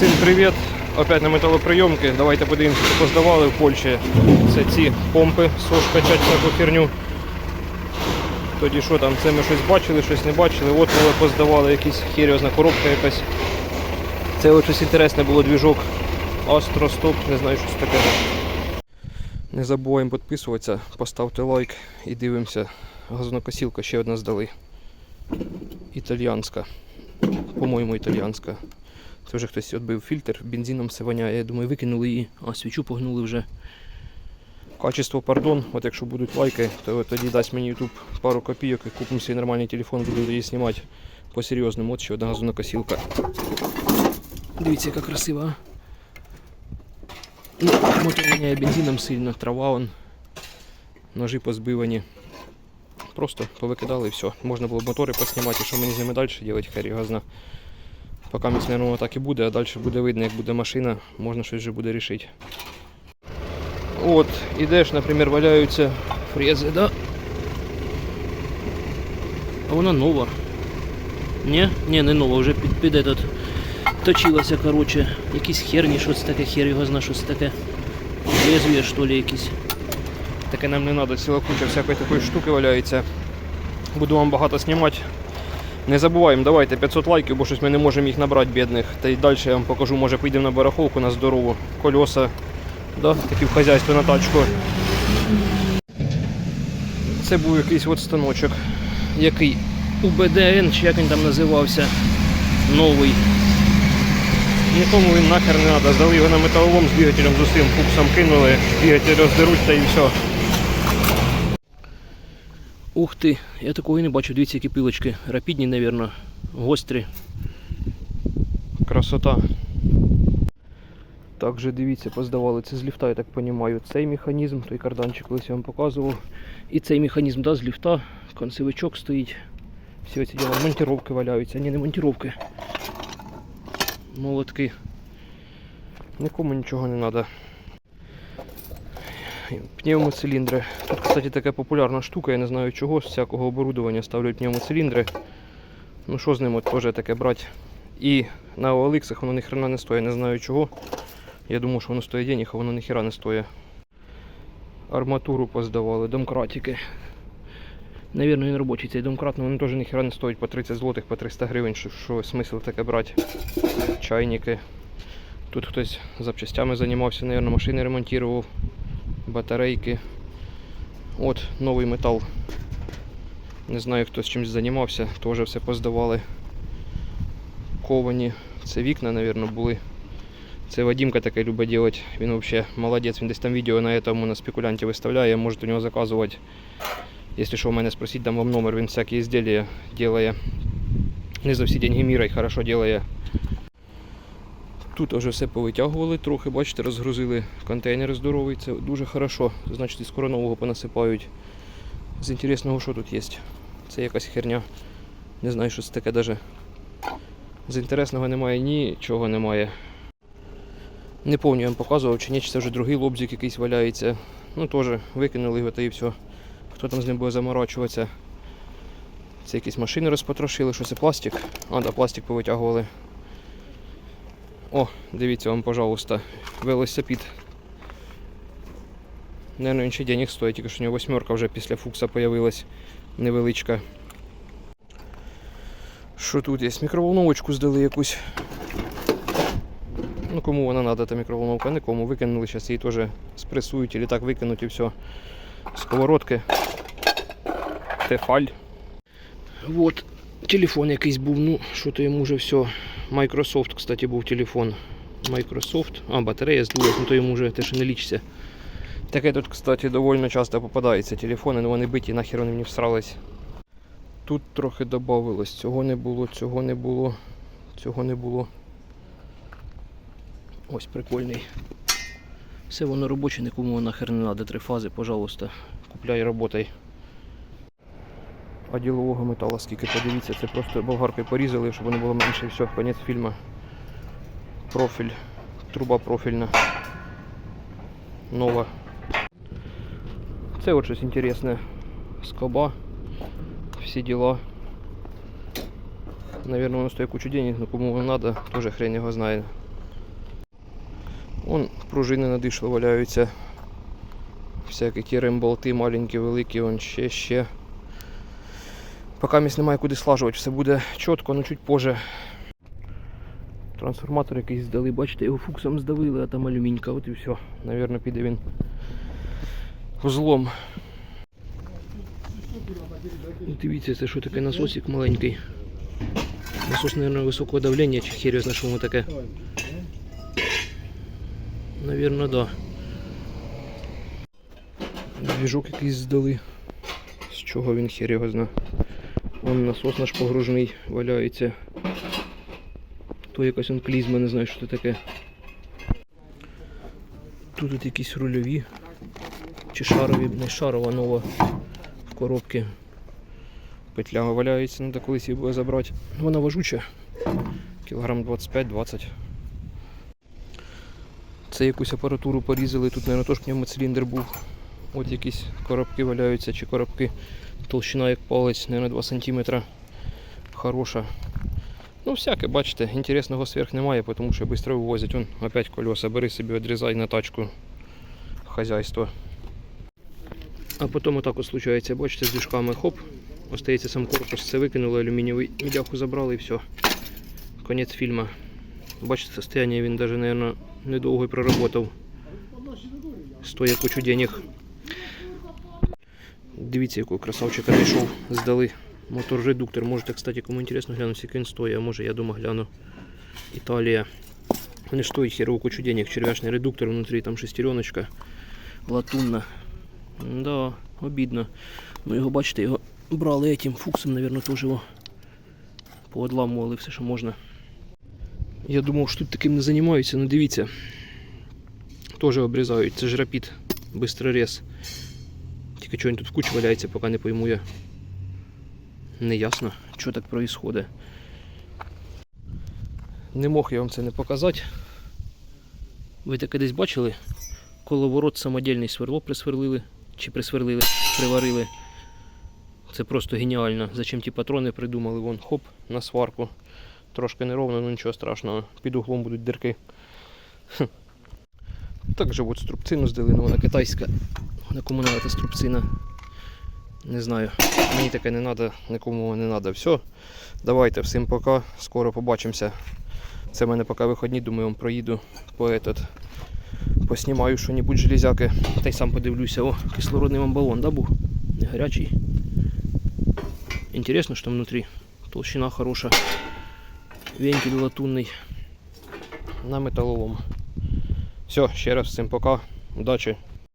Всім привіт! Опять на металоприйомки. Давайте подивимося, що поздавали в Польщі. Це ці помпи, сош качать всяку херню. Тоді що там, це ми щось бачили, щось не бачили. От коли поздавали якісь херіозна коробка якась. Це от щось інтересне було двіжок. Астростоп, не знаю, що це таке. Не забуваємо підписуватися, поставте лайк і дивимося. Газонокосілка ще одна здали. Італіянська. По-моєму, італіянська. Це вже хтось відбив фільтр, бензином все. Я думаю, викинули її, а свічу погнули вже. Качество, пардон, от якщо будуть лайки, то тоді дасть мені YouTube пару копійок і купимо свій нормальний телефон, буду тоді знімати по-серйозному. От ще одна газонокосілка. Дивіться, яка красива. Ну, мотор воняє бензином сильно, трава он. Ножі позбивані. Просто повикидали і все. Можна було б мотори поснімати, що мені з ними далі робити, хер його зна. Поки мабуть, так і буде, а далі буде видно, як буде машина, можна щось вже буде рішити. От, ідеш, наприклад, валяються фрези, да? А вона нова. Ні? Ні, не нова, вже під, під этот точилася, короче. Якісь херні, що це таке, хер його зна, що це таке. Лезвія, що ли, якісь. Таке нам не треба, ціла куча всякої такої штуки валяється. Буду вам багато знімати. Не забуваємо, давайте 500 лайків, бо щось ми не можемо їх набрати бідних. Та й далі я вам покажу, може поїдемо на барахолку на здорову. Кольоса, да, такі в хазяйство на тачку. Це був якийсь от станочок. Який УБДН, чи як він там називався. Новий. Нікому він нахер не треба. Здали його на металолом з двигателем з усім фуксом кинули, двигатель роздеруть та і все. Ух ти, я такого і не бачу. Дивіться, які пилочки. Рапідні, мабуть, гострі. Красота. Також дивіться, поздавали це з ліфта, я так розумію. Цей механізм, той карданчик колись я вам показував. І цей механізм да, з ліфта. Концевичок стоїть. Всі ці діла. Монтировки валяються. Ні, не монтировки. Молотки. Нікому нічого не треба. Пневмоциліндри. Тут, кстати, така популярна штука, я не знаю чого, з всякого оборудовання ставлять пневмоциліндри. Ну що з ним теж таке брати. І на OLX воно ніхрена не стоїть, не знаю чого. Я думав, що воно стоїть денег, а воно ніхера не стоїть. Арматуру поздавали, домкратики. Навірно, він робочий цей домкрат, але він теж ніхера не стоїть по 30 злотих, по 300 гривень, що, що смисл таке брати. Чайники. Тут хтось запчастями займався, мабуть, машини ремонтував, батарейки. От новий метал. Не знаю, хто з чимось займався, теж все поздавали. Ковані. Це вікна, мабуть, були. Це Вадимка таке любить робити. Він взагалі молодець, він десь там відео на цьому на спекулянті виставляє, можете у нього заказувати. Якщо що, у мене спросіть, дам вам номер, він всякі ізділля робить. Не за всі деньги міра і хорошо робить. Тут вже все повитягували трохи, бачите, розгрузили контейнер здоровий, це дуже хорошо. Значить, скоро нового понасипають. З інтересного, що тут є? Це якась херня. Не знаю, що це таке даже. З інтересного немає нічого немає. Не пам'ятаю, я вам показував, чи ні, чи це вже другий лобзик якийсь валяється. Ну теж викинули його та і все. Хто там з ним буде заморачуватися? Це якісь машини розпотрошили, що це пластик. А, да, пластик повитягували. О, дивіться вам, пожалуйста, велосипед. Наверное, він ще денег стоїть, тільки що у нього восьмерка вже після фукса появилась невеличка. Що тут є? Мікроволновочку здали якусь. Ну кому вона треба, та мікроволновка, нікому. Викинули, зараз її теж спресують або так викинуть і все. Сковородки. Тефаль. Вот. Телефон якийсь був, ну, що то йому вже все. Microsoft, кстати, був телефон. Microsoft. А, батарея здулась, ну то йому вже теж не лічиться. Таке тут, кстати, доволі часто попадається телефони, але вони биті, нахер вони мені всрались. Тут трохи додавилось. Цього не було, цього не було, цього не було. Ось прикольний. Все воно робоче, нікому нахер не треба. Три фази, пожалуйста. Купляй, работай. А ділового металу скільки подивіться, це просто болгаркою порізали, щоб воно було менше все, конець фільму. Профіль, труба профільна. Нова. Це от щось інтересне. Скоба. Всі діла. Наверное, воно стоїть кучу денег, но кому воно надо, тоже хрен його знає. Вон пружини надишло валяються. Всякі ті ремболти маленькі, великі, вон ще ще. Поки місць немає куди слажувати, все буде чітко, ну чуть позже. Трансформатор якийсь здали, бачите, його фуксом здавили, а там алюмінька, от і все. Навірно, піде він вузлом. Ну, Дивіться, це що таке насосик маленький. Насос, наверное, високого давлення, чи хер знає, що воно таке. Навірно, да. Двіжок якийсь здали. З чого він хер його зна. Вон насос наш погружний валяється. То якась клізма, не знаю, що це таке. Тут от якісь рульові. Чи шарові, не шарова нова в коробці. Петля валяється, треба колись її буде забрати. Вона важуча. Кілограм 25-20. Це якусь апаратуру порізали. Тут, мабуть, теж пневмоциліндр був. От якісь коробки валяються, чи коробки. Толщина як палець, мабуть, 2 см. Хороша. Ну, всяке, бачите, інтересного сверх немає, тому що швидко вивозять. Вон опять колеса, бери собі, відрізай на тачку хазяйство. А потім отак от случається, бачите, з движками хоп, остається сам корпус, це викинули, алюмінієвий мідяху забрали і все. Конець фільму. Бачите, состояние він навіть, мабуть, недовго і проработав. Стоїть кучу денег. Дивіться, якого красавчика знайшов, здали. Мотор редуктор. Можете, кстати, кому інтересно глянути, скільки він стоїть, а може я дома гляну. Італія. Вони стоять херову кучу денег. Черв'ячний редуктор, внутрі там шестереночка латунна. Да, обідно. Ну його бачите, його брали этим фуксом, наверное, теж його поодламували все, що можна. Я думав, що тут таким не займаються, ну дивіться. Теж обрізають. Це ж рапід, бистрорез. Тільки чого він тут в кучі валяється, поки не пойму я. Не ясно, що так происходит. Не мог я вам це не показати. Ви таке десь бачили? Коловорот самодільний сверло присверлили. Чи присверлили, приварили. Це просто геніально. Зачем ті патрони придумали? Вон хоп, на сварку. Трошки неровно, ну нічого страшного. Під углом будуть дирки. Хм. Так же от струбцину здали, ну вона китайська. На кому надо струбцина. Не знаю. Мені таке не треба, нікому не треба. Все. Давайте, всім пока. Скоро побачимося. Це в мене поки виходні, думаю, вам проїду по этот. Поснімаю що-небудь железяки. Та й сам подивлюся. О, кислородний вам балон, да, був? Не гарячий. Інтересно, що там внутрі. Толщина хороша. Вентиль латунний. На металолом. Все, ще раз всім пока. Удачі.